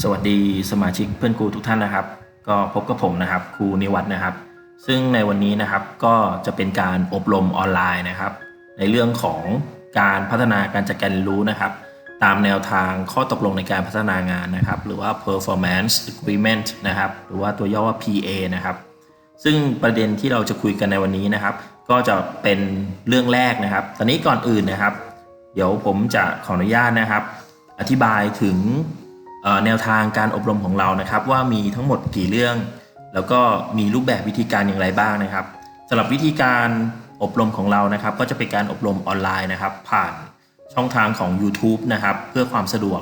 สวัสดีสมาชิกเพื่อนครูทุกท่านนะครับ ก็พบกับผมนะครับครูนิวัฒนะครับ ซึ่งในวันนี้นะครับก็จะเป็นการอบรมออนไลน์นะครับ ในเรื่องของการพัฒนาการจัดการรู้นะครับ ตามแนวทางข้อตกลงในการพัฒนางานนะครับ หรือว่า performance agreement นะครับ หรือว่าตัวย่อว่า PA นะครับ ซึ่งประเด็นที่เราจะคุยกันในวันนี้นะครับ ก็จะเป็นเรื่องแรกนะครับ ตอนนี้ก่อนอื่นนะครับ เดี๋ยวผมจะขออนุญาตนะครับ อธิบายถึง แนวทางการอบรมของเรานะครับ ว่ามีทั้งหมดกี่เรื่อง แล้วก็มีรูปแบบวิธีการอย่างไรบ้างนะครับสำหรับวิธีการอบรมของเรานะครับ ก็จะเป็นการอบรมออนไลน์นะครับ ผ่านช่องทางของ YouTube นะครับ เพื่อความสะดวก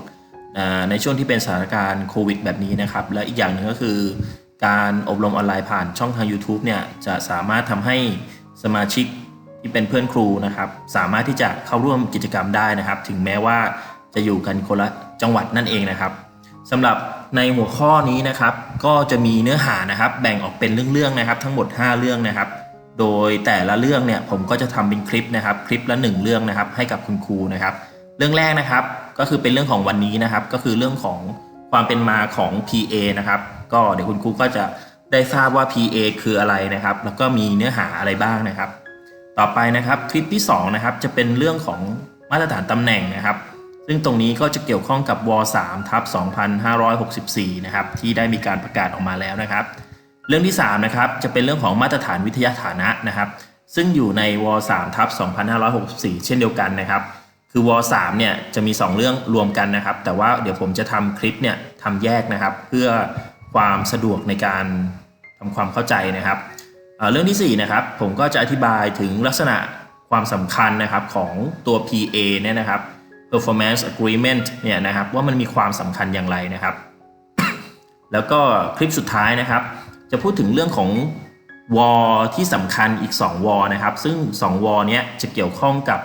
ในช่วงที่เป็นสถานการณ์โควิดแบบนี้นะครับ และอีกอย่างหนึ่งก็คือ การอบรมออนไลน์ผ่านช่องทาง YouTube เนี่ยจะสามารถทำให้สมาชิกที่เป็นเพื่อนครูนะครับ สามารถที่จะเข้าร่วมกิจกรรมได้นะครับ ถึงแม้ว่าจะอยู่กันคนละจังหวัดนั่นเองนะครับ สำหรับในหัวข้อนี้นะครับ ก็จะมีเนื้อหานะครับ แบ่งออกเป็นเรื่องๆนะครับ ทั้งหมด 5 เรื่องนะครับ โดยแต่ละเรื่องเนี่ยผมก็จะทำเป็นคลิปนะครับ คลิปละ 1 เรื่องนะครับ ให้กับคุณครูนะครับ เรื่องแรกนะครับ ก็คือเป็นเรื่องของวันนี้นะครับ ก็คือเรื่องของความเป็นมาของ PA นะครับ ก็เดี๋ยวคุณครูก็จะได้ทราบว่า PA คืออะไรนะครับ แล้วก็มีเนื้อหาอะไรบ้างนะครับ ต่อไปนะครับคลิปที่2นะครับจะเป็นเรื่องของมาตรฐานตำแหน่งนะครับ ซึ่งตรงนี้ก็จะเกี่ยวข้องกับว3ทับ2564 นะครับ ที่ได้มีการประกาศออกมาแล้วนะครับ เรื่องที่3นะครับจะเป็นเรื่องของมาตรฐานวิทยาฐานะนะครับ ซึ่งอยู่ในว3ทับ2564 เช่นเดียวกันนะครับ คือว3เนี่ยจะมี 2 เรื่องรวมกันนะครับ แต่ว่าเดี๋ยวผมจะทำคลิปเนี่ยทำแยกนะครับ เพื่อความสะดวกในการทำความเข้าใจนะครับเเรื่องที่4นะครับผมก็จะอธิบายถึงลักษณะความสำคัญนะครับของตัว PA เนี่ยนะครับ performance agreement เนี่ยนะครับว่ามันมีความสำคัญอย่างไรนะครับ แล้วก็คลิปสุดท้ายนะครับ จะพูดถึงเรื่องของวอที่สำคัญอีก 2 วอนะครับ ซึ่ง 2 วอเนี้ยจะเกี่ยวข้องกับ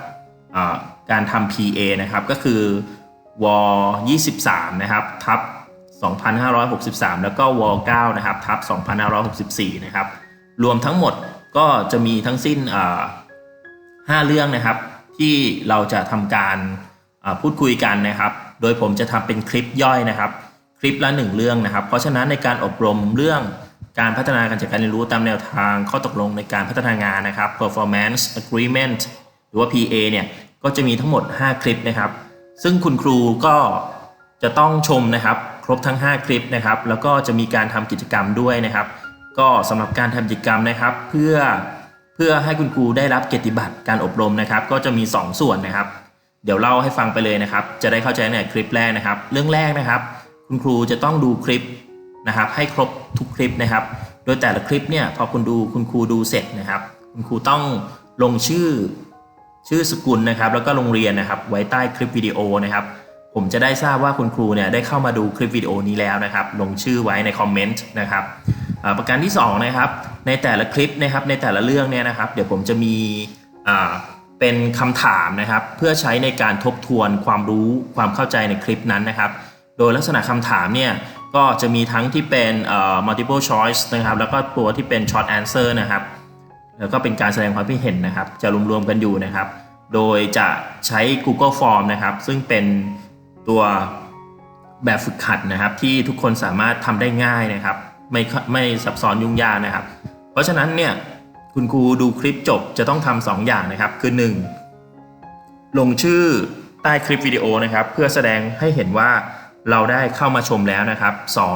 การทำ PA นะครับ ก็คือวอ23 นะครับ ทับ 2563 แล้วก็วอ9นะครับ ทับ 2564 นะครับ รวมทั้งหมดก็จะมีทั้งสิ้นอ่า5เรื่องนะครับ ที่เราจะทำการ พูดคุยกันนะครับ โดยผมจะทำเป็นคลิปย่อยนะครับ คลิปละ 1 เรื่องนะครับ เพราะฉะนั้นในการอบรมเรื่องการพัฒนาการจัดการเรียนรู้ตามแนวทางข้อตกลงในการพัฒนางานนะครับ performance agreement หรือว่า PA เนี่ยก็จะมีทั้งหมด 5 คลิปนะครับ ซึ่งคุณครูก็จะต้องชมนะครับ ครบทั้ง 5 คลิปนะครับ แล้วก็จะมีการทำกิจกรรมด้วยนะครับ ก็สำหรับการทำกิจกรรมนะครับ เพื่อเพื่อให้คุณครูได้รับเกียรติบัตรการอบรมนะครับ ก็จะมี 2 ส่วนนะครับ เดี๋ยวเล่าให้ฟังไปเลยนะครับ จะได้เข้าใจในคลิปแรกนะครับ เรื่องแรกนะครับ คุณครูจะต้องดูคลิปนะครับ ให้ครบทุกคลิปนะครับ โดยแต่ละคลิปเนี่ยพอคุณดูคุณครูดูเสร็จนะครับ คุณครูต้องลงชื่อชื่อสกุลนะครับ แล้วก็โรงเรียนนะครับ ไว้ใต้คลิปวิดีโอนะครับ ผมจะได้ทราบว่าคุณครูเนี่ยได้เข้ามาดูคลิปวิดีโอนี้แล้วนะครับ ลงชื่อไว้ในคอมเมนต์นะครับประการที่สองนะครับในแต่ละคลิปนะครับในแต่ละเรื่องเนี่ยนะครับ เดี๋ยวผมจะมี เป็นคำถามนะครับ เพื่อใช้ในการทบทวนความรู้ความเข้าใจในคลิปนั้นนะครับ โดยลักษณะคำถามเนี่ยก็จะมีทั้งที่เป็น multiple choice นะครับ แล้วก็ตัวที่เป็น short answer นะครับ แล้วก็เป็นการแสดงความคิดเห็นนะครับ จะรวมๆกันอยู่นะครับ โดยจะใช้ Google Form นะครับ ซึ่งเป็นตัวแบบฝึกหัดนะครับ ที่ทุกคนสามารถทำได้ง่ายนะครับ ไม่ไม่ซับซ้อนยุ่งยากนะครับ เพราะฉะนั้นเนี่ย คุณครูดูคลิปจบจะต้องทำสองอย่างนะครับ คือ 1. ลงชื่อใต้คลิปวิดีโอนะครับ เพื่อแสดงให้เห็นว่าเราได้เข้ามาชมแล้วนะครับ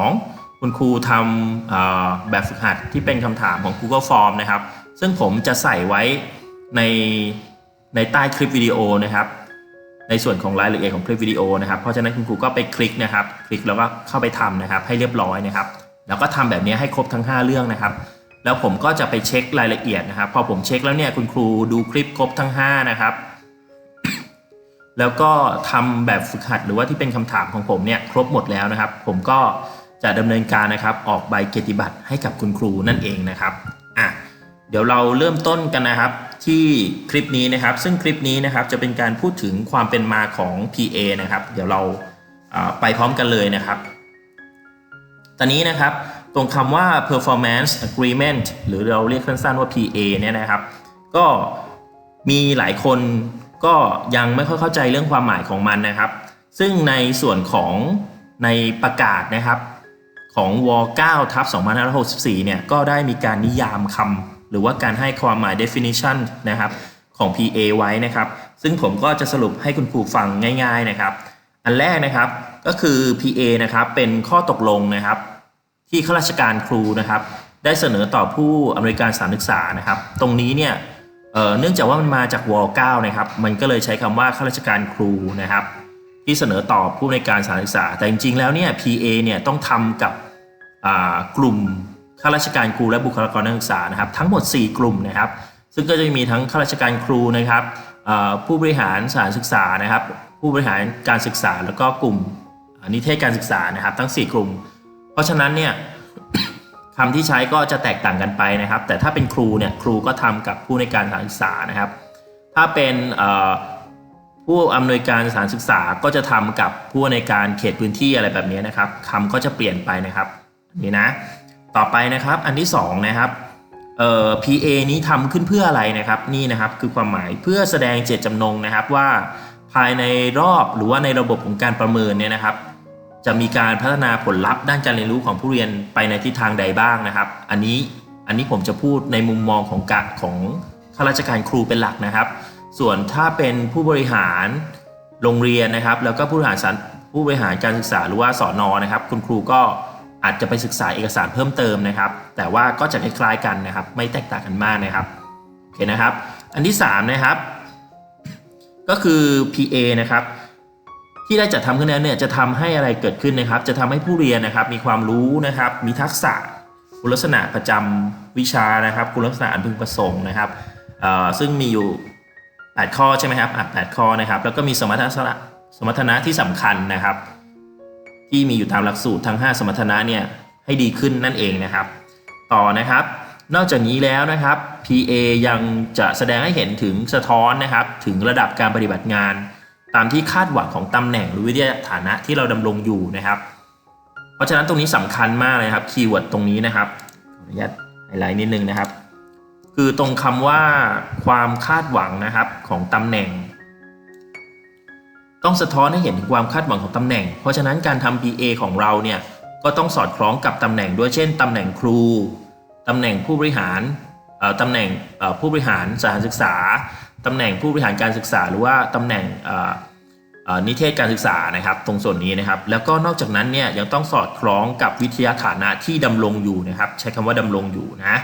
2. คุณครูทำแบบฝึกหัดที่เป็นคำถามของ Google Form นะครับ ซึ่งผมจะใส่ไว้ในในใต้คลิปวิดีโอนะครับ ในส่วนของรายละเอียดของคลิปวิดีโอนะครับเพราะฉะนั้นคุณครูก็ไปคลิกนะครับ คลิกแล้วก็เข้าไปทำนะครับ ให้เรียบร้อยนะครับ แล้วก็ทำแบบนี้ให้ครบทั้ง 5 เรื่องนะครับ แล้วผมก็จะไปเช็ครายละเอียดนะครับ พอผมเช็คแล้วเนี่ยคุณครูดูคลิปครบทั้ง 5 นะครับ แล้วก็ทำแบบฝึกหัดหรือว่าที่เป็นคำถามของผมเนี่ยครบหมดแล้วนะครับ ผมก็จะดำเนินการนะครับ ออกใบเกียรติบัตรให้กับคุณครูนั่นเองนะครับอะเดี๋ยวเราเริ่มต้นกันนะครับที่คลิปนี้นะครับ ซึ่งคลิปนี้นะครับจะเป็นการพูดถึงความเป็นมาของ PA นะครับ เดี๋ยวเราไปพร้อมกันเลยนะครับ ตอนนี้นะครับ ตรงคำว่า performance agreement หรือเราเรียกสั้นๆว่า PA เนี่ยนะครับ ก็มีหลายคนก็ยังไม่ค่อยเข้าใจเรื่องความหมายของมันนะครับ ซึ่งในส่วนของในประกาศนะครับของว9ทับ2564 เนี่ยก็ได้มีการนิยามคำหรือว่าการให้ความหมาย definition นะครับของ PA ไว้นะครับ ซึ่งผมก็จะสรุปให้คุณครูฟังง่าย ๆนะครับ อันแรกนะครับก็คือ PA นะครับเป็นข้อตกลงนะครับ ที่ข้าราชการครูนะครับ ได้เสนอต่อผู้อำนวยการสถานศึกษานะครับ ตรงนี้เนี่ยเนื่องจากว่ามันมาจากวอล9นะครับ มันก็เลยใช้คำว่าข้าราชการครูนะครับ ที่เสนอต่อผู้อำนวยการสถานศึกษา แต่จริงๆแล้วเนี่ย PA เนี่ยต้องทำกับกลุ่มข้าราชการครูและบุคลากรนักศึกษานะครับ ทั้งหมด 4 กลุ่มนะครับ ซึ่งก็จะมีทั้งข้าราชการครูนะครับผู้บริหารสถานศึกษานะครับ ผู้บริหารการศึกษาแล้วก็กลุ่มนิเทศการศึกษานะครับ ทั้ง 4 กลุ่ม ราะฉะนั้นเนี่ยคำที่ใช้ก็จะแตกต่างกันไปนะครับ แต่ถ้าเป็นครูเนี่ยครูก็ทำกับผู้ในการสถานศึกษานะครับ ถ้าเป็นผู้อำนวยการสถานศึกษาก็จะทำกับผู้ในการเขตพื้นที่อะไรแบบนี้นะครับคำก็จะเปลี่ยนไปนะครับนี่นะ ต่อไปนะครับอันที่สองนะครับเอ่อ PA นี้ทำขึ้นเพื่ออะไรนะครับนี่นะครับคือความหมายเพื่อแสดงเจตจำนงนะครับว่าภายในรอบหรือว่าในระบบของการประเมินเนี่ยนะครับ จะมีการพัฒนาผลลัพธ์ด้านการเรียนรู้ของผู้เรียนไปในทิศทางใดบ้างนะครับ อันนี้อันนี้ผมจะพูดในมุมมองของการของข้าราชการครูเป็นหลักนะครับ ส่วนถ้าเป็นผู้บริหารโรงเรียนนะครับ แล้วก็ผู้บริหารสารผู้บริหารการศึกษาหรือว่าสอนอนะครับ คุณครูก็อาจจะไปศึกษาเอกสารเพิ่มเติมนะครับ แต่ว่าก็จะคล้ายๆกันนะครับ ไม่แตกต่างกันมากนะครับโอเคนะครับ อันที่สามนะครับ ก็คือ PA นะครับ ที่ได้จัดทำขึ้นแล้วเนี่ยจะทำให้อะไรเกิดขึ้นนะครับ จะทำให้ผู้เรียนนะครับ มีความรู้นะครับ มีทักษะคุณลักษณะประจำวิชานะครับ คุณลักษณะอันพึงประสงค์นะครับซึ่งมีอยู่ 8 ข้อใช่ไหมครับอะ8ข้อนะครับ แล้วก็มีสมรรถนะสมรรถนะที่สำคัญนะครับ ที่มีอยู่ตามหลักสูตรทั้ง 5 สมรรถนะเนี่ยให้ดีขึ้นนั่นเองนะครับ ต่อนะครับ นอกจากนี้แล้วนะครับ PA ยังจะแสดงให้เห็นถึงสะท้อนนะครับ ถึงระดับการปฏิบัติงาน ตามที่คาดหวังของตำแหน่งหรือวิทยาฐานะที่เราดำรงอยู่นะครับ เพราะฉะนั้นตรงนี้สำคัญมากเลยครับคีย์เวิร์ดตรงนี้นะครับขออนุญาตไฮไลท์นิดนึงนะครับ คือตรงคำว่าความคาดหวังนะครับของตำแหน่ง ต้องสะท้อนให้เห็นถึงความคาดหวังของตำแหน่ง เพราะฉะนั้นการทำ PA ของเราเนี่ยก็ต้องสอดคล้องกับตำแหน่งด้วยเช่นตำแหน่งครูตำแหน่งผู้บริหารตำแหน่งผู้บริหารสถานศึกษา ตำแหน่งผู้บริหารการศึกษา หรือว่าตำแหน่งนิเทศการศึกษานะครับ ตรงส่วนนี้นะครับ แล้วก็นอกจากนั้นเนี่ยยังต้องสอดคล้องกับวิทยาฐานะที่ดำรงอยู่นะครับ ใช้คำว่าดำรงอยู่นะ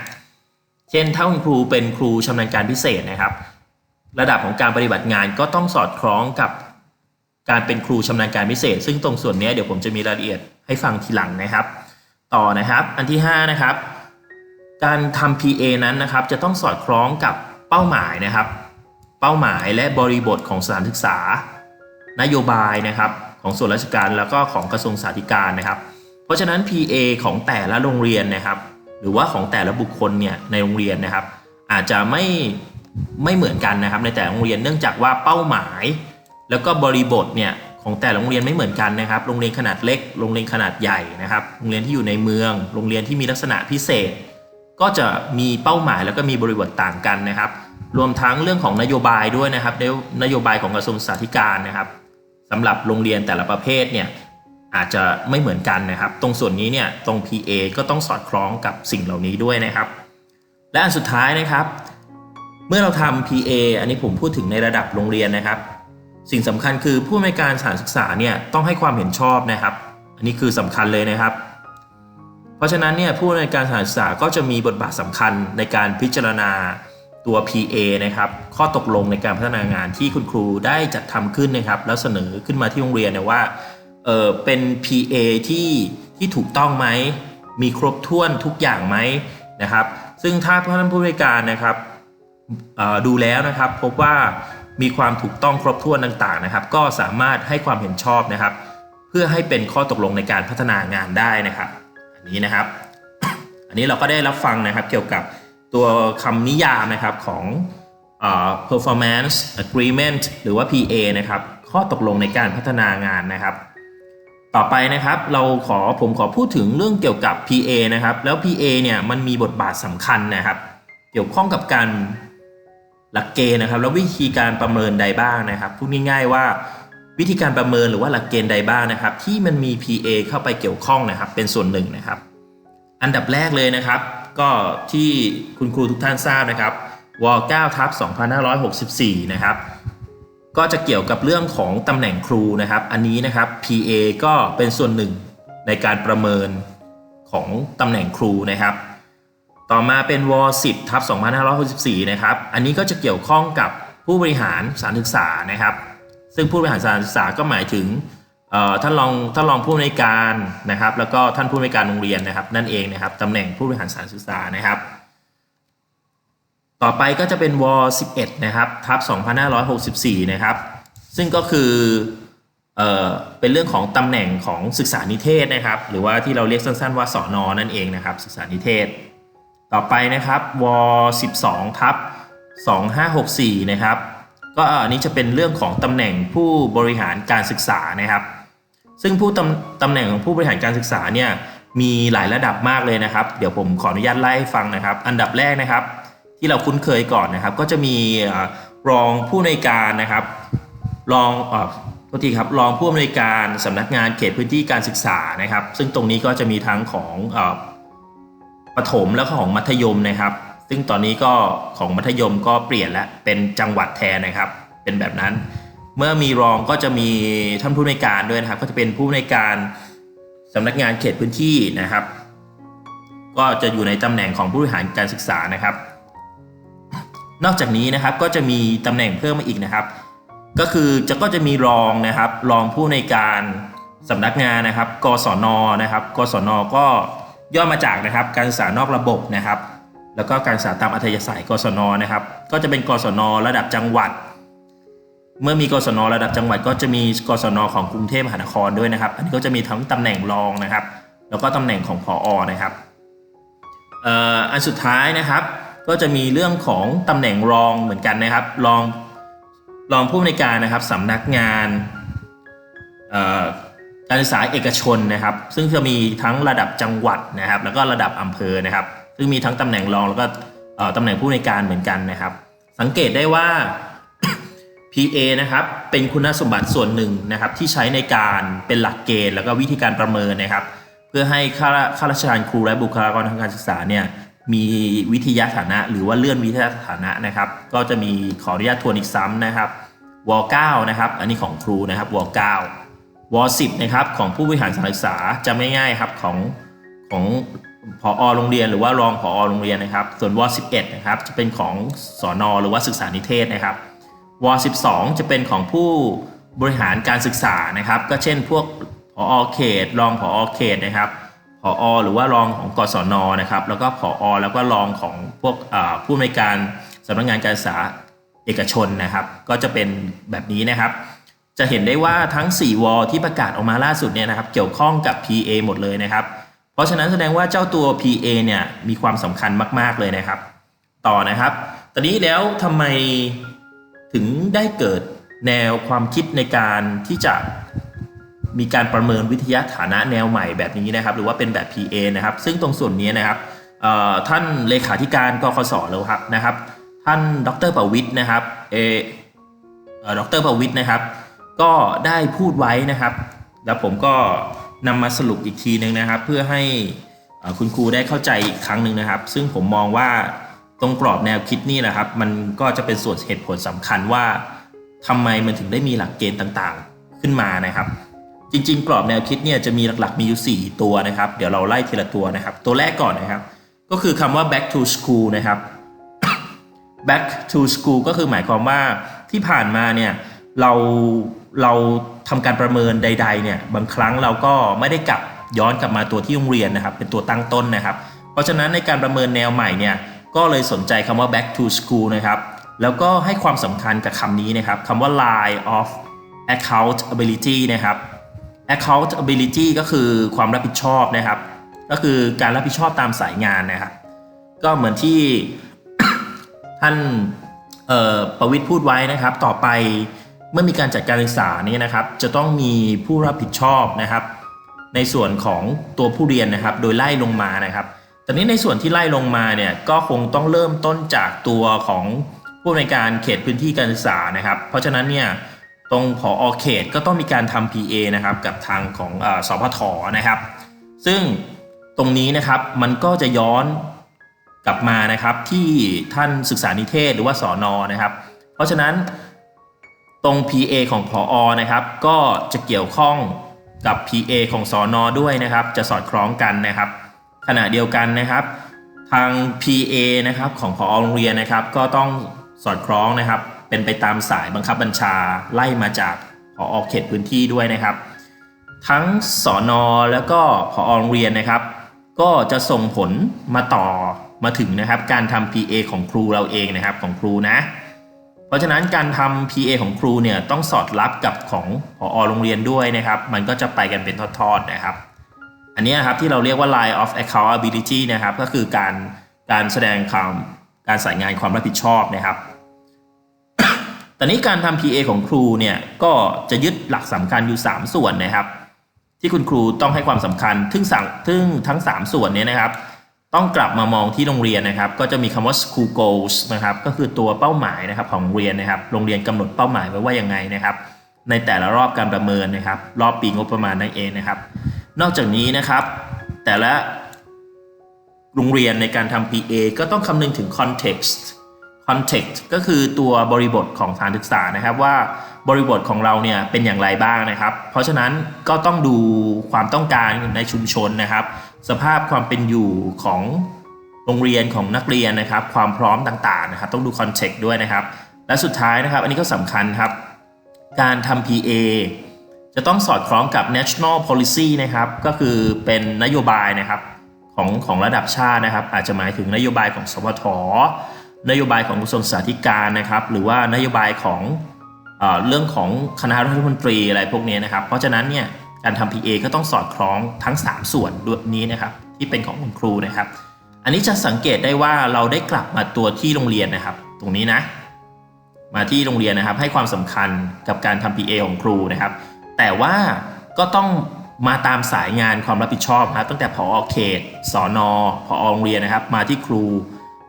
เช่นถ้าคุณครูเป็นครูชำนาญการพิเศษนะครับ ระดับของการปฏิบัติงานก็ต้องสอดคล้องกับการเป็นครูชำนาญการพิเศษ ซึ่งตรงส่วนนี้เดี๋ยวผมจะมีรายละเอียดให้ฟังทีหลังนะครับ ต่อนะครับ อันที่ 5 นะครับ การทำ PA นั้นนะครับ จะต้องสอดคล้องกับเป้าหมายนะครับ เป้าหมายและบริบทของสถานศึกษา นโยบายนะครับของส่วนราชการแล้วก็ของกระทรวงสาธารณสุขนะครับ เพราะฉะนั้น PA ของแต่ละโรงเรียนนะครับ หรือว่าของแต่ละบุคคลเนี่ยในโรงเรียนนะครับ อาจจะไม่ไม่เหมือนกันนะครับในแต่ละโรงเรียนเนื่องจากว่าเป้าหมาย แล้วก็บริบทเนี่ยของแต่ละโรงเรียนไม่เหมือนกันนะครับ โรงเรียนขนาดเล็ก โรงเรียนขนาดใหญ่นะครับ โรงเรียนที่อยู่ในเมือง โรงเรียนที่มีลักษณะพิเศษ ก็จะมีเป้าหมายแล้วก็มีบริบทต่างกันนะครับ รวมทั้งเรื่องของนโยบายด้วยนะครับนโยบายของกระทรวงสาธารณสุขนะครับสำหรับโรงเรียนแต่ละประเภทเนี่ยอาจจะไม่เหมือนกันนะครับ ตรงส่วนนี้เนี่ยตรง PA ก็ต้องสอดคล้องกับสิ่งเหล่านี้ด้วยนะครับ และอันสุดท้ายนะครับ เมื่อเราทำ PA อันนี้ผมพูดถึงในระดับโรงเรียนนะครับ สิ่งสำคัญคือผู้อำนวยการสถานศึกษาเนี่ยต้องให้ความเห็นชอบนะครับ อันนี้คือสำคัญเลยนะครับ เพราะฉะนั้นเนี่ยผู้อำนวยการสถานศึกษาก็จะมีบทบาทสำคัญในการพิจารณา ตัว PA นะครับข้อตกลงในการพัฒนางานที่คุณครูได้จัดทำขึ้นนะครับ แล้วเสนอขึ้นมาที่โรงเรียนเนี่ยว่าเออเป็น PA ที่ที่ถูกต้องไหมมีครบถ้วนทุกอย่างไหมนะครับ ซึ่งถ้าท่านผู้บริการนะครับอ่อดูแล้วนะครับพบว่ามีความถูกต้องครบถ้วนต่างๆนะครับ ก็สามารถให้ความเห็นชอบนะครับ เพื่อให้เป็นข้อตกลงในการพัฒนางานได้นะครับ อันนี้นะครับ อันนี้เราก็ได้รับฟังนะครับเกี่ยวกับ ตัวคำนิยามนะครับของอ performance agreement หรือว่า PA นะครับ ข้อตกลงในการพัฒนางานนะครับ ต่อไปนะครับเราขอผมขอพูดถึงเรื่องเกี่ยวกับ PA นะครับ แล้ว PA เนี่ยมันมีบทบาทสำคัญนะครับ เกี่ยวข้องกับการหลักเกณฑ์นะครับ แล้ววิธีการประเมินใดบ้างนะครับพูดง่าย ๆ ว่าวิธีการประเมินหรือว่าหลักเกณฑ์ใดบ้างนะครับ ที่มันมี PA เข้าไปเกี่ยวข้องนะครับ เป็นส่วนหนึ่งนะครับ อันดับแรกเลยนะครับ ก็ที่คุณครูทุกท่านทราบนะครับว9ทับ2564 นะครับ ก็จะเกี่ยวกับเรื่องของตำแหน่งครูนะครับ อันนี้นะครับ PA ก็เป็นส่วนหนึ่งในการประเมินของตำแหน่งครูนะครับ ต่อมาเป็นว10ทับ2564 นะครับ อันนี้ก็จะเกี่ยวข้องกับผู้บริหารสารศึกษานะครับ ซึ่งผู้บริหารสารศึกษาก็หมายถึง ท่านรองท่านรองผู้อำนวยการนะครับ แล้วก็ท่านผู้อำนวยการโรงเรียนนะครับ นั่นเองนะครับตำแหน่งผู้บริหารสารศึกษานะครับ ต่อไปก็จะเป็นว11นะครับทับ2564นะครับซึ่งก็คือเอ่อเป็นเรื่องของตำแหน่งของศึกษานิเทศนะครับ หรือว่าที่เราเรียกสั้นๆว่าสอนอนั่นเองนะครับ ศึกษานิเทศ ต่อไปนะครับว12ทับ2564นะครับก็อันนี้จะเป็นเรื่องของตำแหน่งผู้บริหารการศึกษานะครับ ซึ่งผู้ตำตำแหน่งของผู้บริหารการศึกษาเนี่ยมีหลายระดับมากเลยนะครับ เดี๋ยวผมขออนุญาตไล่ให้ฟังนะครับ อันดับแรกนะครับ ที่เราคุ้นเคยก่อนนะครับ ก็จะมีรองผู้ในวยการนะครับรองอ่อโทษทีครับรองผู้อำนวยการสำนักงานเขตพื้นที่การศึกษานะครับ ซึ่งตรงนี้ก็จะมีทั้งของอประถมแล้วก็ของมัธยมนะครับ ซึ่งตอนนี้ก็ของมัธยมก็เปลี่ยนแล้วเป็นจังหวัดแทนนะครับ เป็นแบบนั้น เมื่อมีรองก็จะมีท่านผู้อำนการด้วยนะครับ ก็จะเป็นผู้อำนการสำนักงานเขตพื้นที่นะครับ ก็จะอยู่ในตำแหน่งของผู้บริหารการศึกษานะครับ นอกจากนี้นะครับก็จะมีตำแหน่งเพิ่มมาอีกนะครับ ก็คือจะก็จะมีรองนะครับ รองผู้ในการสำนักงานนะครับ กศนนะครับ กศนก็ย่อมาจากนะครับการศึกษานอกระบบนะครับ แล้วก็การศึกษาตามอัธยาศัยกศนนะครับ ก็จะเป็นกศนระดับจังหวัด เมื่อมีกศนระดับจังหวัดก็จะมีกศนของกรุงเทพมหานครด้วยนะครับ อันนี้ก็จะมีทั้งตำแหน่งรองนะครับ แล้วก็ตำแหน่งของผออนะครับอันสุดท้ายนะครับ ก็จะมีเรื่องของตำแหน่งรองเหมือนกันนะครับ รองรองผู้อำนวยการนะครับสำนักงานการศึกษาเอกชนนะครับ ซึ่งจะมีทั้งระดับจังหวัดนะครับ แล้วก็ระดับอำเภอนะครับ ซึ่งมีทั้งตำแหน่งรองแล้วก็ตำแหน่งผู้อำนวยการเหมือนกันนะครับ สังเกตได้ว่า PA นะครับเป็นคุณสมบัติส่วนหนึ่งนะครับที่ใช้ในการเป็นหลักเกณฑ์ แล้วก็วิธีการประเมินนะครับ เพื่อให้ข้าราข้าราชการครูและบุคลากรทางการศึกษาเนี่ยมีวิทยาฐานะ หรือว่าเลื่อนวิทยาฐานะนะครับ ก็จะมีขออนุญาตทวนอีกซ้ำนะครับว9นะครับอันนี้ของครูนะครับว9ว10นะครับของผู้บริหารสถานศึกษาจะไม่ง่ายครับของของผอโรงเรียนหรือว่ารองผอโรงเรียนนะครับ ส่วนว11นะครับจะเป็นของสอนอหรือว่าศึกษานิเทศนะครับ ว12 จะเป็นของผู้บริหารการศึกษานะครับ ก็เช่นพวกผอเขต รองผอเขตนะครับผอหรือว่ารองของกศนนะครับ แล้วก็ผอแล้วก็รองของพวกผู้อำนการสำนักงานการศึกษาเอกชนนะครับ ก็จะเป็นแบบนี้นะครับ จะเห็นได้ว่าทั้ง 4 วอที่ประกาศออกมาล่าสุดเนี่ยนะครับ เกี่ยวข้องกับ PA หมดเลยนะครับ เพราะฉะนั้นแสดงว่าเจ้าตัว PA เนี่ยมีความสำคัญมาก ๆเลยนะครับ ต่อนะครับ ตอนนี้แล้วทำไม ถึงได้เกิดแนวความคิดในการที่จะมีการประเมินวิทยาฐานะแนวใหม่แบบนี้นะครับ หรือว่าเป็นแบบ PA นะครับ ซึ่งตรงส่วนนี้นะครับท่านเลขาธิการกคสแล้วครับนะครับ ท่านดรประวิทย์นะครับเอดรประวิทย์นะครับ ก็ได้พูดไว้นะครับ แล้วผมก็นำมาสรุปอีกทีนึงนะครับ เพื่อให้คุณครูได้เข้าใจอีกครั้งหนึ่งนะครับ ซึ่งผมมองว่า ตรงกรอบแนวคิดนี่แหละครับ มันก็จะเป็นส่วนเหตุผลสำคัญว่าทำไมมันถึงได้มีหลักเกณฑ์ต่างๆขึ้นมานะครับ จริง ๆ กรอบแนวคิดเนี่ยจะมีหลักๆ มีอยู่ 4 ตัวนะครับ เดี๋ยวเราไล่ทีละตัวนะครับ ตัวแรกก่อนนะครับ ก็คือคำว่า back to school นะครับ back to school ก็คือหมายความว่าที่ผ่านมาเนี่ยเราเราทำการประเมินใด ๆ เนี่ยบางครั้งเราก็ไม่ได้กลับย้อนกลับมาตัวที่โรงเรียนนะครับ เป็นตัวตั้งต้นนะครับ เพราะฉะนั้นในการประเมินแนวใหม่เนี่ย ก็เลยสนใจคำว่า back to school นะครับ แล้วก็ให้ความสำคัญกับคำนี้นะครับคำว่า line of accountability นะครับ accountability ก็คือความรับผิดชอบนะครับ ก็คือการรับผิดชอบตามสายงานนะครับ ก็เหมือนที่ท่านประวิทย์พูดไว้นะครับ ต่อไปเมื่อมีการจัดการศึกษานี่นะครับ จะต้องมีผู้รับผิดชอบนะครับ ในส่วนของตัวผู้เรียนนะครับ โดยไล่ลงมานะครับ แต่นี้ในส่วนที่ไล่ลงมาเนี่ยก็คงต้องเริ่มต้นจากตัวของผู้ในการเขตพื้นที่การศึกษานะครับ เพราะฉะนั้นเนี่ยตรงผออเขตก็ต้องมีการทำ PA นะครับกับทางของออสพทนะครับ ซึ่งตรงนี้นะครับมันก็จะย้อนกลับมานะครับที่ท่านศึกษานิเทศหรือว่าสอนอนะครับ เพราะฉะนั้นตรง PA ของผอนะครับ ก็จะเกี่ยวข้องกับ PA ของสอนอด้วยนะครับ จะสอดคล้องกันนะครับ ขณะเดียวกันนะครับ ทาง PA นะครับของผอโรงเรียนนะครับ ก็ต้องสอดคล้องนะครับ เป็นไปตามสายบังคับบัญชาไล่มาจากผอเขตพื้นที่ด้วยนะครับ ทั้งสอนอแล้วก็ผอโรงเรียนนะครับ ก็จะส่งผลมาต่อมาถึงนะครับ การทำ PA ของครูเราเองนะครับของครูนะ เพราะฉะนั้นการทำ PA ของครูเนี่ยต้องสอดรับกับของผอโรงเรียนด้วยนะครับ มันก็จะไปกันเป็นทอดๆนะครับ อันนี้ครับที่เราเรียกว่า line of accountability นะครับก็คือการการแสดงความการสายงานความรับผิดชอบนะครับตอนนี้การทำ PA ของครูเนี่ยก็จะยึดหลักสำคัญอยู่ 3 ส่วนนะครับ ที่คุณครูต้องให้ความสำคัญทึ่งสั่งทึ่งทั้ง 3 ส่วนนี้นะครับ ต้องกลับมามองที่โรงเรียนนะครับ ก็จะมีคำว่า school goals นะครับก็คือตัวเป้าหมายนะครับของโรงเรียนนะครับ โรงเรียนกำหนดเป้าหมายไว้ว่ายังไงนะครับ ในแต่ละรอบการประเมินนะครับ รอบปีงบประมาณนั่นเองนะครับ นอกจากนี้นะครับ แต่ละโรงเรียนในการทำ PA ก็ต้องคำนึงถึง context context ก็คือตัวบริบทของสถานศึกษานะครับว่าบริบทของเราเนี่ยเป็นอย่างไรบ้างนะครับ เพราะฉะนั้นก็ต้องดูความต้องการในชุมชนนะครับ สภาพความเป็นอยู่ของโรงเรียนของนักเรียนนะครับ ความพร้อมต่างๆนะครับ ต้องดู context ด้วยนะครับ และสุดท้ายนะครับ อันนี้ก็สำคัญครับ การทำ PA จะต้องสอดคล้องกับ national policy นะครับก็คือเป็นนโยบายนะครับของของระดับชาตินะครับ อาจจะหมายถึงนโยบายของสพทนโยบายของกระทรวงศึกษาธิการนะครับ หรือว่านโยบายของเอเรื่องของคณะรัฐมนตรีอะไรพวกนี้นะครับ เพราะฉะนั้นเนี่ยการทำ PA ก็ต้องสอดคล้องทั้ง 3 ส่วนด้วยนี้นะครับ ที่เป็นของคุณครูนะครับ อันนี้จะสังเกตได้ว่าเราได้กลับมาตัวที่โรงเรียนนะครับ ตรงนี้นะ มาที่โรงเรียนนะครับ ให้ความสำคัญกับการทำ PA ของครูนะครับ แต่ว่าก็ต้องมาตามสายงานความรับผิดชอบครับตั้งแต่ผอเขตสอนอผอโรงเรียนนะครับ มาที่ครู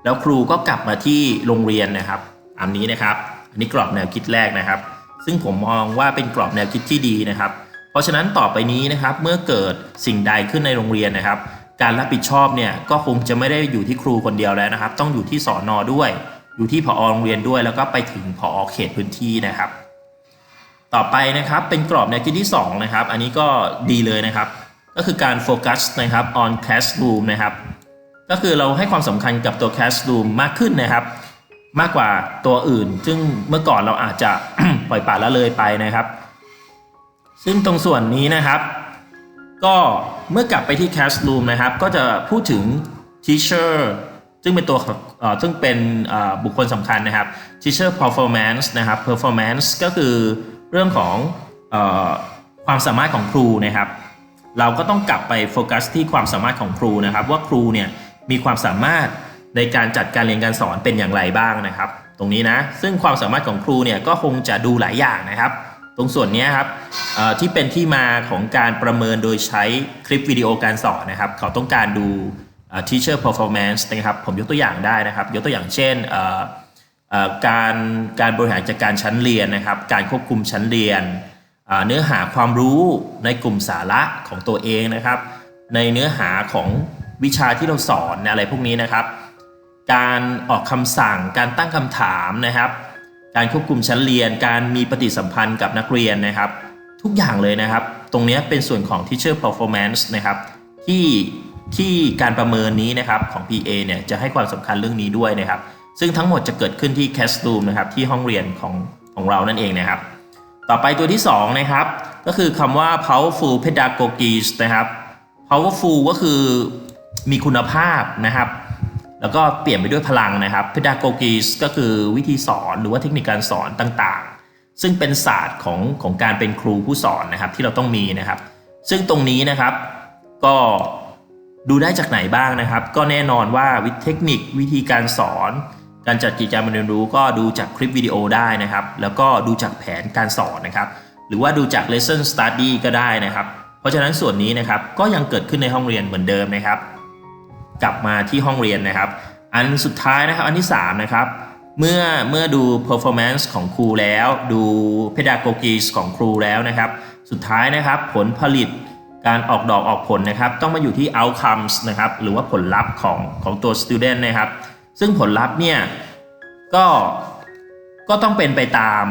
แล้วครูก็กลับมาที่โรงเรียนนะครับอันนี้นะครับ อันนี้กรอบแนวคิดแรกนะครับ ซึ่งผมมองว่าเป็นกรอบแนวคิดที่ดีนะครับ เพราะฉะนั้นต่อไปนี้นะครับเมื่อเกิดสิ่งใดขึ้นในโรงเรียนนะครับ การรับผิดชอบเนี่ยก็คงจะไม่ได้อยู่ที่ครูคนเดียวแล้วนะครับ ต้องอยู่ที่สอนอด้วย อยู่ที่ผอโรงเรียนด้วย แล้วก็ไปถึงผอเขตพื้นที่นะครับ ต่อไปนะครับเป็นกรอบแนวคิดที่2นะครับอันนี้ก็ดีเลยนะครับ ก็คือการโฟกัสนะครับ on classroom นะครับก็คือเราให้ความสำคัญกับตัว classroom มากขึ้นนะครับ มากกว่าตัวอื่น ซึ่งเมื่อก่อนเราอาจจะปล่อยปละละเลยไปนะครับ ซึ่งตรงส่วนนี้นะครับ ก็เมื่อกลับไปที่ classroom นะครับ ก็จะพูดถึง teacher ซึ่งเป็นตัวซึ่งเป็นบุคคลสำคัญนะครับ teacher performance นะครับ performance ก็คือ เรื่องของออความสามารถของครูนะครับ เราก็ต้องกลับไปโฟกัสที่ความสามารถของครูนะครับ ว่าครูเนี่ยมีความสามารถในการจัดการเรียนการสอนเป็นอย่างไรบ้างนะครับ ตรงนี้นะซึ่งความสามารถของครูเนี่ยก็คงจะดูหลายอย่างนะครับ ตรงส่วนนี้ครับที่เป็นที่มาของการประเมินโดยใช้คลิปวิดีโอการสอนนะครับ เขาต้องการดู teacher performance นะครับผมยกตัวอย่างได้นะครับ ยกตัวอย่างเช่น การการบริหารจัดการชั้นเรียนนะครับ การควบคุมชั้นเรียน เนื้อหาความรู้ในกลุ่มสาระของตัวเองนะครับ ในเนื้อหาของวิชาที่เราสอนอะไรพวกนี้นะครับ การออกคำสั่งการตั้งคำถามนะครับ การควบคุมชั้นเรียน การมีปฏิสัมพันธ์กับนักเรียนนะครับ ทุกอย่างเลยนะครับ ตรงนี้เป็นส่วนของ teacher performance นะครับที่ที่การประเมินนี้นะครับของ PA เนี่ยจะให้ความสำคัญเรื่องนี้ด้วยนะครับ ซึ่งทั้งหมดจะเกิดขึ้นที่ classroom นะครับที่ห้องเรียนของของเรานั่นเองนะครับ ต่อไปตัวที่ 2 นะครับ ก็คือคำว่า powerful pedagogies นะครับ powerful ก็คือมีคุณภาพนะครับ แล้วก็เปลี่ยนไปด้วยพลังนะครับ pedagogies ก็คือวิธีสอนหรือว่าเทคนิคการสอนต่างๆ ซึ่งเป็นศาสตร์ของของการเป็นครูผู้สอนนะครับที่เราต้องมีนะครับ ซึ่งตรงนี้นะครับก็ดูได้จากไหนบ้างนะครับ ก็แน่นอนว่าวิธีเทคนิควิธีการสอน การจัดกิจกรรมเรียนรู้ก็ดูจากคลิปวิดีโอได้นะครับ แล้วก็ดูจากแผนการสอนนะครับ หรือว่าดูจาก lesson study ก็ได้นะครับ เพราะฉะนั้นส่วนนี้นะครับก็ยังเกิดขึ้นในห้องเรียนเหมือนเดิมนะครับ กลับมาที่ห้องเรียนนะครับ อันสุดท้ายนะครับอันที่3นะครับเมื่อเมื่อดู performance ของครูแล้ว ดู pedagogy ของครูแล้วนะครับ สุดท้ายนะครับผลผลิตการออกดอกออกผลนะครับ ต้องมาอยู่ที่ outcomes นะครับ หรือว่าผลลัพธ์ของของตัว student นะครับ ซึ่งผลลัพธ์เนี่ยก็ก็ต้องเป็นไปตาม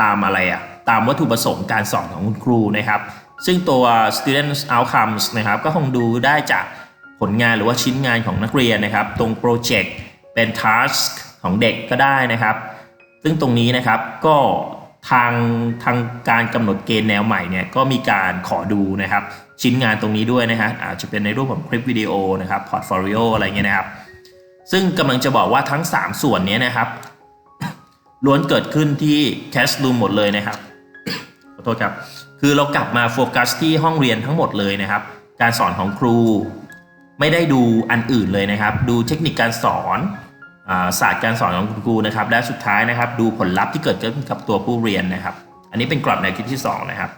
ตามอะไรอะตามวัตถุประสงค์การสอนของคุณครูนะครับ ซึ่งตัว student outcomes นะครับก็คงดูได้จากผลงานหรือว่าชิ้นงานของนักเรียนนะครับ ตรงโปรเจกต์เป็น task ของเด็กก็ได้นะครับ ซึ่งตรงนี้นะครับก็ทางทางการกำหนดเกณฑ์แนวใหม่เนี่ยก็มีการขอดูนะครับ ชิ้นงานตรงนี้ด้วยนะฮะอาจจะเป็นในรูปของคลิปวิดีโอนะครับพอร์ตโฟลิโออะไรเงี้ยนะครับ ซึ่งกำลังจะบอกว่าทั้ง 3 ส่วนนี้นะครับล้วนเกิดขึ้นที่ Classroom หมดเลยนะครับขอโทษครับ คือเรากลับมาโฟกัสที่ห้องเรียนทั้งหมดเลยนะครับ การสอนของครู ไม่ได้ดูอันอื่นเลยนะครับ ดูเทคนิคการสอนศาสตร์การสอนของคุณครูนะครับ และสุดท้ายนะครับ ดูผลลัพธ์ที่เกิดขึ้นกับตัวผู้เรียนนะครับ อันนี้เป็นกรอบแนวคิดที่ 2 นะครับ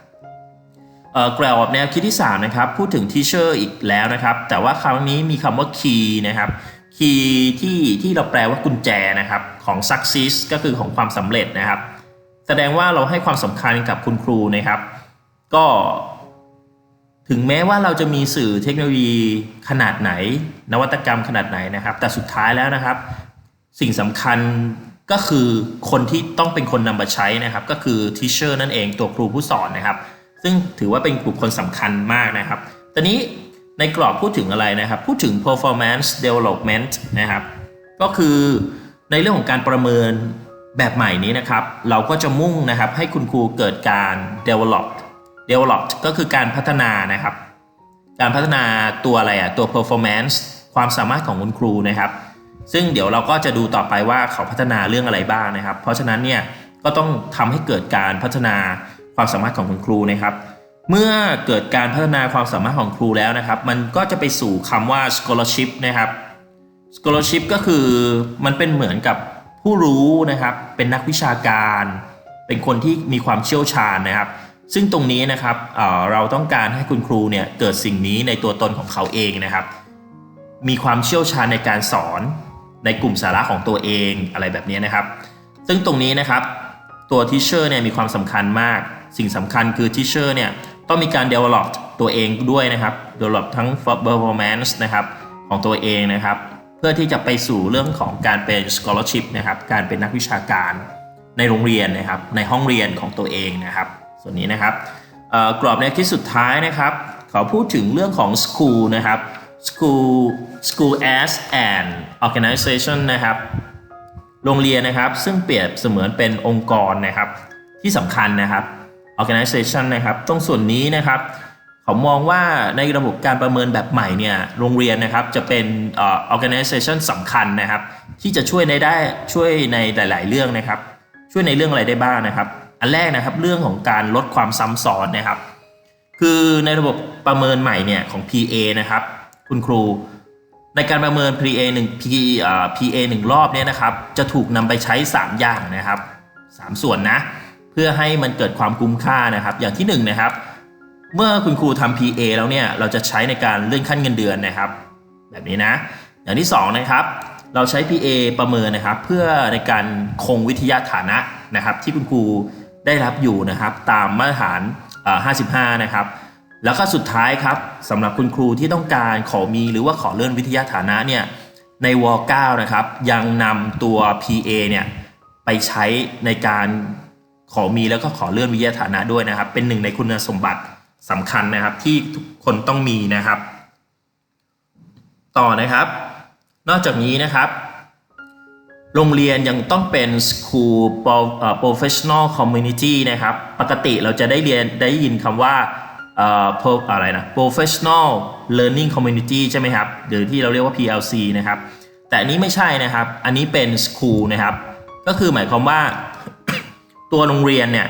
กรอบแนวคิดที่ 3 นะครับ พูดถึง teacher อีกแล้วนะครับ แต่ว่าครั้งนี้มีคำว่า key นะครับ key ที่ที่เราแปลว่ากุญแจนะครับของ success ก็คือของความสำเร็จนะครับ แสดงว่าเราให้ความสำคัญกับคุณครูนะครับ ก็ถึงแม้ว่าเราจะมีสื่อเทคโนโลยีขนาดไหน นวัตกรรมขนาดไหนนะครับ แต่สุดท้ายแล้วนะครับ สิ่งสำคัญก็คือคนที่ต้องเป็นคนนำมาใช้นะครับ ก็คือ teacher นั่นเองตัวครูผู้สอนนะครับ ซึ่งถือว่าเป็นบุคคลสำคัญมากนะครับตอนนี้ ในกรอบพูดถึงอะไรนะครับ พูดถึง performance development นะครับ ก็คือในเรื่องของการประเมินแบบใหม่นี้นะครับ เราก็จะมุ่งนะครับให้คุณครูเกิดการ develop develop ก็คือการพัฒนานะครับ การพัฒนาตัวอะไรอะตัว performance ความสามารถของคุณครูนะครับ ซึ่งเดี๋ยวเราก็จะดูต่อไปว่าเขาพัฒนาเรื่องอะไรบ้างนะครับ เพราะฉะนั้นเนี่ยก็ต้องทำให้เกิดการพัฒนาความสามารถของคุณครูนะครับ เมื่อเกิดการพัฒนาความสามารถของครูแล้วนะครับ มันก็จะไปสู่คำว่า scholarship นะครับ scholarship ก็คือมันเป็นเหมือนกับผู้รู้นะครับ เป็นนักวิชาการ เป็นคนที่มีความเชี่ยวชาญนะครับ ซึ่งตรงนี้นะครับเเราต้องการให้คุณครูเนี่ยเกิดสิ่งนี้ในตัวตนของเขาเองนะครับ มีความเชี่ยวชาญในการสอนในกลุ่มสาระของตัวเองอะไรแบบนี้นะครับ ซึ่งตรงนี้นะครับตัวทิเชอร์เนี่ยมีความสำคัญมาก สิ่งสำคัญคือทิเชอร์เนี่ย ต้องมีการ develop ตัวเองด้วยนะครับ develop ทั้ง performance นะครับของตัวเองนะครับ เพื่อที่จะไปสู่เรื่องของการเป็น scholarship นะครับ การเป็นนักวิชาการในโรงเรียนนะครับ ในห้องเรียนของตัวเองนะครับ ส่วนนี้นะครับกรอบแนคิดสุดท้ายนะครับเขาพูดถึงเรื่องของ school นะครับ school school as an organization นะครับ โรงเรียนนะครับซึ่งเปรียบเสมือนเป็นองค์กรนะครับที่สำคัญนะครับ organization นะครับ ตรงส่วนนี้นะครับเขามองว่าในระบบการประเมินแบบใหม่เนี่ยโรงเรียนนะครับจะเป็นอ่อ organization สำคัญนะครับ ที่จะช่วยในได้ช่วยในหลาย ๆ เรื่องนะครับ ช่วยในเรื่องอะไรได้บ้างนะครับ อันแรกนะครับเรื่องของการลดความซ้ำซ้อนนะครับ คือในระบบประเมินใหม่เนี่ยของ PA นะครับ คุณครูในการประเมิน PA 1 P อ่า PA 1รอบเนี่ยนะครับ จะถูกนำไปใช้ 3 อย่างนะครับ 3 ส่วนนะ เพื่อให้มันเกิดความคุ้มค่านะครับ อย่างที่1นนะครับ เมื่อคุณครูทำ PA แล้วเนี่ยเราจะใช้ในการเลื่อนขั้นเงินเดือนนะครับ แบบนี้นะ อย่างที่2นะครับ เราใช้ PA ประเมินนะครับ เพื่อในการคงวิทยาฐานะนะครับ ที่คุณครูได้รับอยู่นะครับ ตามมาตรฐาน 55 นะครับแล้วก็สุดท้ายครับสำหรับคุณครูที่ต้องการขอมีหรือว่าขอเลื่อนวิทยาฐานะเนี่ยในว9นะครับ ยังนำตัว PA เนี่ยไปใช้ในการ ขอมีแล้วก็ขอเลื่อนวิทยาฐานะด้วยนะครับ เป็นหนึ่งในคุณสมบัติสำคัญนะครับที่ทุกคนต้องมีนะครับ ต่อนะครับ นอกจากนี้นะครับ โรงเรียนยังต้องเป็น school professional community นะครับ ปกติเราจะได้เรียนได้ยินคำว่าอ่อ pro- อะไรนะ professional learning community ใช่ไหมครับ หรือที่เราเรียกว่า PLC นะครับ แต่อันนี้ไม่ใช่นะครับ อันนี้เป็น school นะครับ ก็คือหมายความว่า ตัวโรงเรียนเนี่ย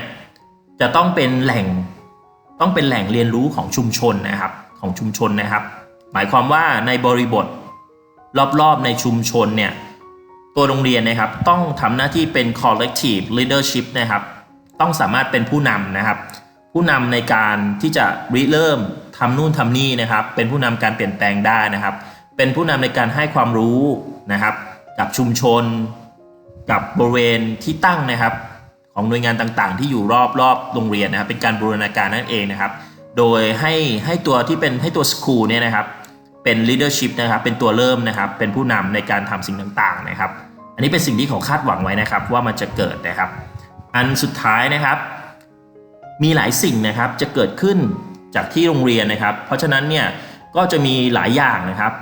จะต้องเป็นแหล่งต้องเป็นแหล่งเรียนรู้ของชุมชนนะครับของชุมชนนะครับ หมายความว่าในบริบทรอบๆในชุมชนเนี่ยตัวโรงเรียนนะครับต้องทำหน้าที่เป็น collective leadership นะครับต้องสามารถเป็นผู้นำนะครับ ผู้นำในการที่จะริเริ่มทำนู่นทำนี่นะครับ เป็นผู้นำการเปลี่ยนแปลงได้นะครับ เป็นผู้นำในการให้ความรู้นะครับ กับชุมชน กับบริเวณที่ตั้งนะครับ ของหน่วยงานต่างๆ ที่อยู่รอบรอบโรงเรียนนะครับเป็นการบูรณาการนั่นเองนะครับ โดยให้ให้ตัวที่เป็นให้ตัว school เนี่ยนะครับเป็น leadership นะครับเป็นตัวเริ่มนะครับเป็นผู้นำในการทำสิ่งต่างๆนะครับ อันนี้เป็นสิ่งที่เขาคาดหวังไว้นะครับว่ามันจะเกิดนะครับ อันสุดท้ายนะครับ มีหลายสิ่งนะครับจะเกิดขึ้นจากที่โรงเรียนนะครับ เพราะฉะนั้นเนี่ยก็จะมีหลายอย่างนะครับ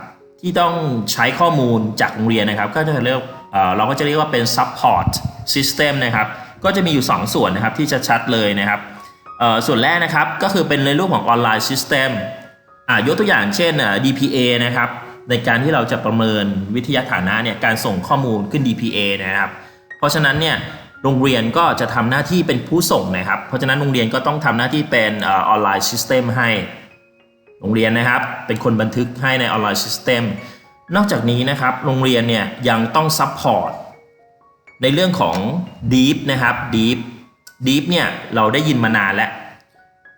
ที่ต้องใช้ข้อมูลจากโรงเรียนนะครับ ก็จะเรียกเอ่อเราก็จะเรียกว่าเป็น support system นะครับ ก็จะมีอยู่ 2 ส่วนนะครับที่จะชัดเลยนะครับส่วนแรกนะครับก็คือเป็นในรูปของออนไลน์ system อ่ายกตัวอย่างเช่น DPA นะครับในการที่เราจะประเมินวิทยาฐานะเนี่ยการส่งข้อมูลขึ้น DPA นะครับ เพราะฉะนั้นเนี่ยโรงเรียนก็จะทำหน้าที่เป็นผู้ส่งนะครับ เพราะฉะนั้นโรงเรียนก็ต้องทำหน้าที่เป็นออนไลน์ซิสเต็มให้ โรงเรียนนะครับเป็นคนบันทึกให้ในออนไลน์ซิสเต็มนอกจากนี้นะครับโรงเรียนเนี่ยยังต้องซัพพอร์ต ในเรื่องของ Deep นะครับ Deep Deep เนี่ยเราได้ยินมานานแล้ว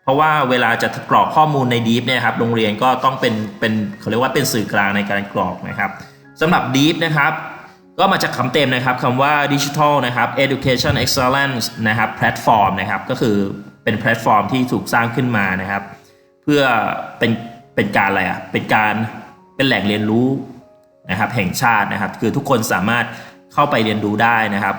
เพราะว่าเวลาจะกรอกข้อมูลใน Deep เนี่ยครับโรงเรียนก็ต้องเป็นเป็นเขาเรียกว่าเป็นสื่อกลางในการกรอกนะครับสำหรับ Deep นะครับก็มาจากคำเต็มนะครับคำว่า Digital นะครับ Education Excellence นะครับ Platform นะครับก็คือเป็นแพลตฟอร์มที่ถูกสร้างขึ้นมานะครับ เพื่อเป็นเป็นการอะไรอะเป็นการเป็นแหล่งเรียนรู้นะครับแห่งชาตินะครับ คือทุกคนสามารถ เข้าไปเรียนรู้ได้นะครับ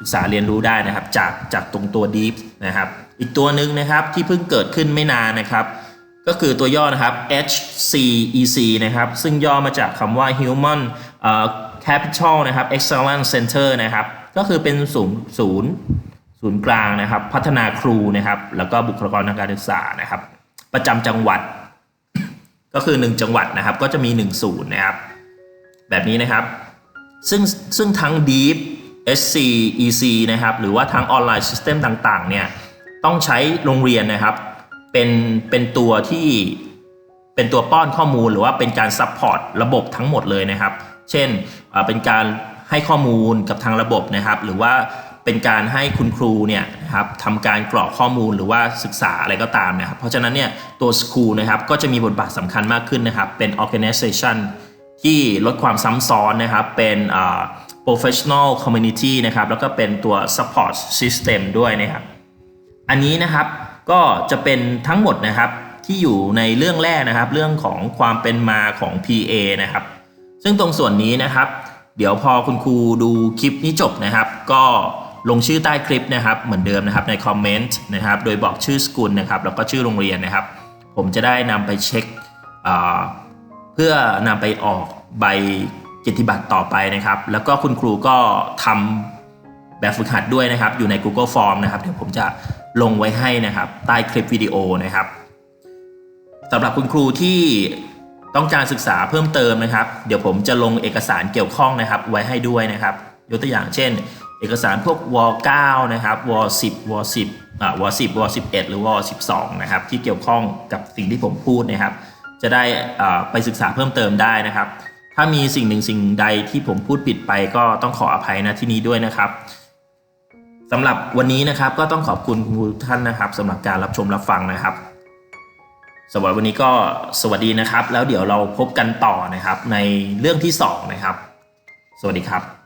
ศึกษาเรียนรู้ได้นะครับ จากจากตรงตัว Deep นะครับ อีกตัวหนึ่งนะครับที่เพิ่งเกิดขึ้นไม่นานนะครับ ก็คือตัวย่อนะครับ HCEC นะครับ ซึ่งย่อมาจากคำว่า Human Capital นะครับ Excellence Center นะครับ ก็คือเป็นศูนย์ศูนย์ศูนย์กลางนะครับ พัฒนาครูนะครับ แล้วก็บุคลากรทางการศึกษานะครับ ประจำจังหวัด ก็คือ 1 จังหวัดนะครับ ก็จะมี1ศูนย์นะครับ แบบนี้นะครับ ซึ่งซึ่งทั้ง Deep SC EC นะครับหรือว่าทั้งออนไลน์ System ต่างๆเนี่ยต้องใช้โรงเรียนนะครับเป็นเป็นตัวที่เป็นตัวป้อนข้อมูลหรือว่าเป็นการซัพพอร์ตระบบทั้งหมดเลยนะครับ เช่นเป็นการให้ข้อมูลกับทางระบบนะครับ หรือว่าเป็นการให้คุณครูเนี่ยนะครับทำการกรอกข้อมูลหรือว่าศึกษาอะไรก็ตามนะครับ เพราะฉะนั้นเนี่ยตัว School นะครับก็จะมีบทบาทสำคัญมากขึ้นนะครับ เป็น organization ที่ลดความซ้ำซ้อนนะครับ เป็น professional community นะครับ แล้วก็เป็นตัว support system ด้วยนะครับ อันนี้นะครับก็จะเป็นทั้งหมดนะครับที่อยู่ในเรื่องแรกนะครับ เรื่องของความเป็นมาของ PA นะครับ ซึ่งตรงส่วนนี้นะครับ เดี๋ยวพอคุณครูดูคลิปนี้จบนะครับ ก็ลงชื่อใต้คลิปนะครับ เหมือนเดิมนะครับในคอมเมนต์นะครับ โดยบอกชื่อสกุลนะครับ แล้วก็ชื่อโรงเรียนนะครับ ผมจะได้นำไปเช็ค เพื่อนำไปออกใบกียรติบัตรต่อไปนะครับ แล้วก็คุณครูก็ทำแบบฝึกหัดด้วยนะครับ อยู่ใน Google Form นะครับ เดี๋ยวผมจะลงไว้ให้นะครับ ใต้คลิปวิดีโอนะครับสำหรับคุณครูที่ต้องการศึกษาเพิ่มเติมนะครับ เดี๋ยวผมจะลงเอกสารเกี่ยวข้องนะครับ ไว้ให้ด้วยนะครับยกตัวอย่างเช่น เอกสารพวกว9นะครับว10ว10อ่าว10ว11หรือว12นะครับที่เกี่ยวข้องกับสิ่งที่ผมพูดนะครับ จะได้ไปศึกษาเพิ่มเติมได้นะครับ ถ้ามีสิ่งหนึ่งสิ่งใดที่ผมพูดผิดไปก็ต้องขออภัยนะที่นี้ด้วยนะครับสำหรับวันนี้นะครับก็ต้องขอบคุณคุณทุกท่านนะครับสำหรับการรับชมรับฟังนะครับสำหรับวันนี้ก็สวัสดีนะครับ แล้วเดี๋ยวเราพบกันต่อนะครับในเรื่องที่สองนะครับ สวัสดีครับ